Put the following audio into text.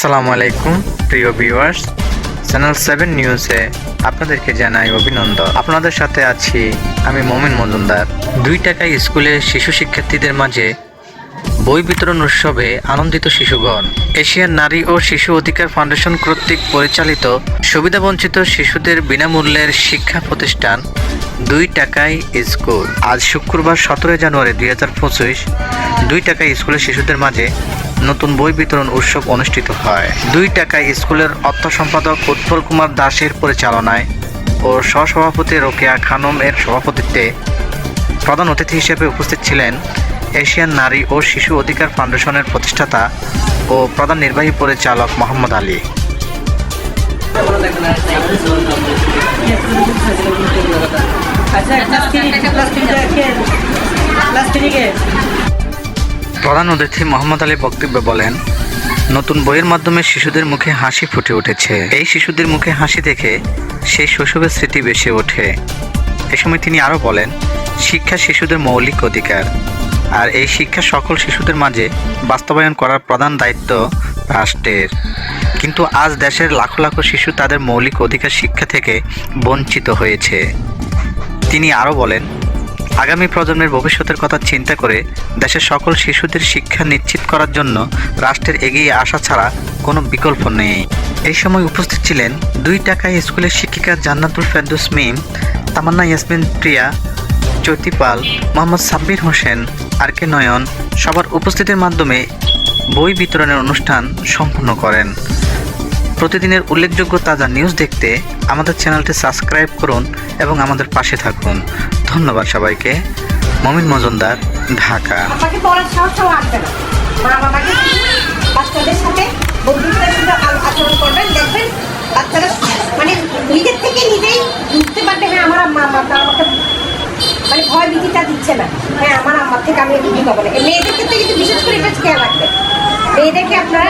আসসালামু আলাইকুম, প্রিয় ভিউয়ার্স চ্যানেল সেভেন নিউজে আপনাদেরকে জানাই অভিনন্দন। আপনাদের সাথে আছি আমি মমিন মজুমদার। দুই টাকায় স্কুলে শিশু শিক্ষার্থীদের মাঝে বই বিতরণ উৎসবে আনন্দিত শিশুগণ। এশিয়ান নারী ও শিশু অধিকার ফাউন্ডেশন কর্তৃক পরিচালিত সুবিধাবঞ্চিত শিশুদের বিনামূল্যের শিক্ষা প্রতিষ্ঠান দুই টাকায় স্কুল। আজ শুক্রবার সতেরোই জানুয়ারি দুই হাজার পঁচিশ, দুই টাকায় স্কুলের শিশুদের মাঝে নতুন বই বিতরণ উৎসব অনুষ্ঠিত হয়। দুই টাকায় স্কুলের অর্থ সম্পাদক উৎপল কুমার দাসের পরিচালনায় ও সহসভাপতি রোকেয়া খানম এর সভাপতিত্বে প্রধান অতিথি হিসেবে উপস্থিত ছিলেন এশিয়ান নারী ও শিশু অধিকার ফাউন্ডেশনের প্রতিষ্ঠাতা ও প্রধান নির্বাহী পরিচালক মোহাম্মদ আলী। আচ্ছা প্রধান অতিথি মোহাম্মদ আলী বক্তব্যে বলেন, নতুন বইয়ের মাধ্যমে শিশুদের মুখে হাসি ফুটে উঠেছে। এই শিশুদের মুখে হাসি দেখে সেই শৈশবের স্মৃতি বেশি ওঠে। এ সময় তিনি আরও বলেন, শিক্ষা শিশুদের মৌলিক অধিকার, আর এই শিক্ষা সকল শিশুদের মাঝে বাস্তবায়ন করার প্রধান দায়িত্ব রাষ্ট্রের। কিন্তু আজ দেশের লাখো লাখো শিশু তাদের মৌলিক অধিকার শিক্ষা থেকে বঞ্চিত হয়েছে। তিনি আরও বলেন আগামী প্রজন্মের ভবিষ্যতের কথা চিন্তা করে দেশের সকল শিশুদের শিক্ষা নিশ্চিত করার জন্য রাষ্ট্রের এগিয়ে আসা ছাড়া কোনো বিকল্প নেই। এই সময় উপস্থিত ছিলেন দুই টাকায় স্কুলের শিক্ষিকা জান্নাতুল ফেরদৌস মিম, তামান্না ইয়াসমিন প্রিয়া জ্যোতিপাল মোহাম্মদ সাব্বির হোসেন, আর কে নয়ন সবার উপস্থিতির মাধ্যমে বই বিতরণের অনুষ্ঠান সম্পূর্ণ করেন। প্রতিদিনের উল্লেখযোগ্য তাজা নিউজ দেখতে আমাদের চ্যানেলটি সাবস্ক্রাইব করুন এবং আমাদের পাশে থাকুন। ধন্যবাদ সবাইকে। মমিন মজুমদার, ঢাকা। মানে হ্যাঁ আমার মানে ভয় ভীতিটা দিচ্ছে না। হ্যাঁ আমার থেকে আমি এই মেয়েদের ক্ষেত্রে কিন্তু বিশেষ করে এটা খেয়াল রাখবেন। মেয়েদেরকে আপনারা